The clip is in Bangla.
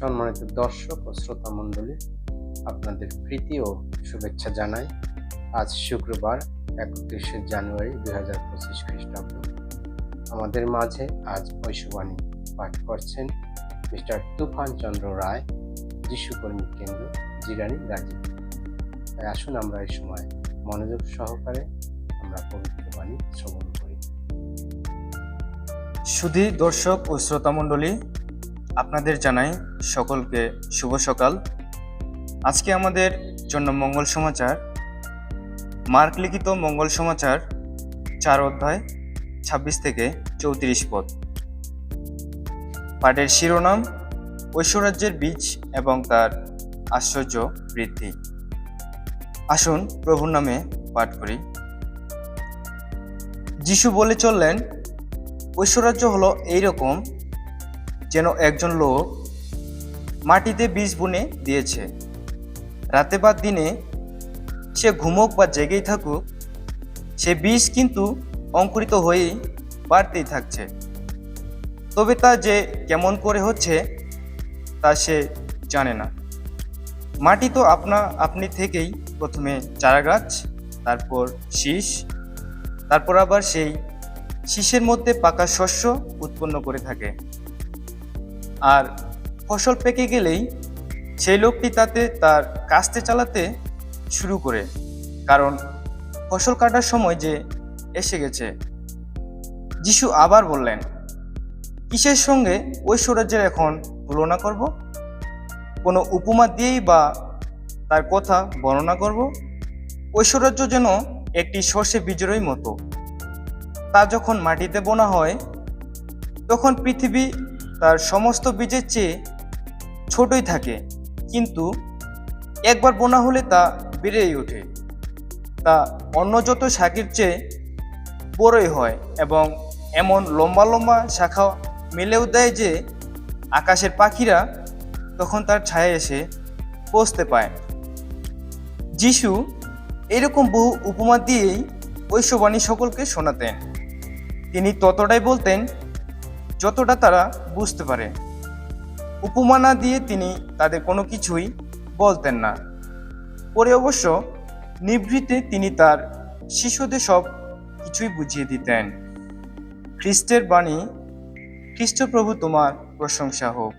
সম্মানিত দর্শক ও শ্রোতা মণ্ডলী, আপনাদের প্রীতি ও শুভেচ্ছা জানাই। আজ শুক্রবার একত্রিশে জানুয়ারি দুই হাজার পঁচিশ খ্রিস্টাব্দ। আমাদের মাঝে আজ ঐশবাণী পাঠ করছেন মিস্টার তুফান চন্দ্র রায় যিশুকর্মী কেন্দ্র, জিরানি গাজীপুর তাই আসুন আমরা এই সময় মনোযোগ সহকারে আমরা পবিত্র বাণী শ্রবণ করি। সুধী দর্শক ও শ্রোতা শ্রোতামণ্ডলী আপনাদের জানাই সকলকে শুভ সকাল। আজকে আমাদের জন্য মঙ্গল সমাচার। মার্ক লিখিত মঙ্গল সমাচার, চার অধ্যায়, ছাব্বিশ থেকে চৌত্রিশ পদ। পাঠের শিরোনাম ঐশ্বরাজ্যের বীজ এবং তার আশ্চর্য বৃদ্ধি। আসুন প্রভুর নামে পাঠ করি। যিশু বলে চললেন ঐশ্বরাজ্য হলো এইরকম যেন একজন লোক মাটিতে বীজ বুনে দিয়েছে। রাতে বা দিনে সে ঘুমোক বা জেগেই থাকুক, সে বীজ কিন্তু অঙ্কুরিত হয়েই বাড়তেই থাকছে। তবে তা যে কেমন করে হচ্ছে, তা সে জানে না। মাটি তো আপনা, আপনি থেকেই প্রথমে চারা গাছ তারপর শীষ, তারপর আবার সেই শীষের মধ্যে পাকা শস্য উৎপন্ন করে থাকে। আর ফসল পেকে গেলেই সেই লোকটি তাতে তার কাস্তে চালাতে শুরু করে, কারণ ফসল কাটার সময় যে এসে গেছে। যিশু আবার বললেন, কিসের সঙ্গে ঐশ্বরাজ্যের এখন তুলনা করব? কোনো উপমা দিয়েই বা তার কথা বর্ণনা করব? ঐশ্বরাজ্য যেন একটি সর্ষে বীজেরই মতো। তা যখন মাটিতে বোনা হয়, তখন পৃথিবী তার সমস্ত বীজের চেয়ে ছোটই থাকে। কিন্তু একবার বোনা হলে তা বেড়েই ওঠে। তা অন্য যত শাকের চেয়ে বড়ই হয় এবং এমন লম্বা লম্বা শাখা মেলেও দেয় যে আকাশের পাখিরা তখন তার ছায়া এসে পৌঁছতে পায় যিশু এরকম বহু উপমা দিয়েই ঐশ্ববাণী সকলকে শোনাতেন। তিনি ততটাই বলতেন যতটা তারা বুঝতে পারে। উপমানা দিয়ে তিনি তাদের কোনো কিছুই বলতেন না। পরে অবশ্য নিভৃতে তিনি তার শিশুদের সব কিছুই বুঝিয়ে দিতেন। খ্রিস্টের বাণী, খ্রিস্টপ্রভু তোমার প্রশংসা হোক।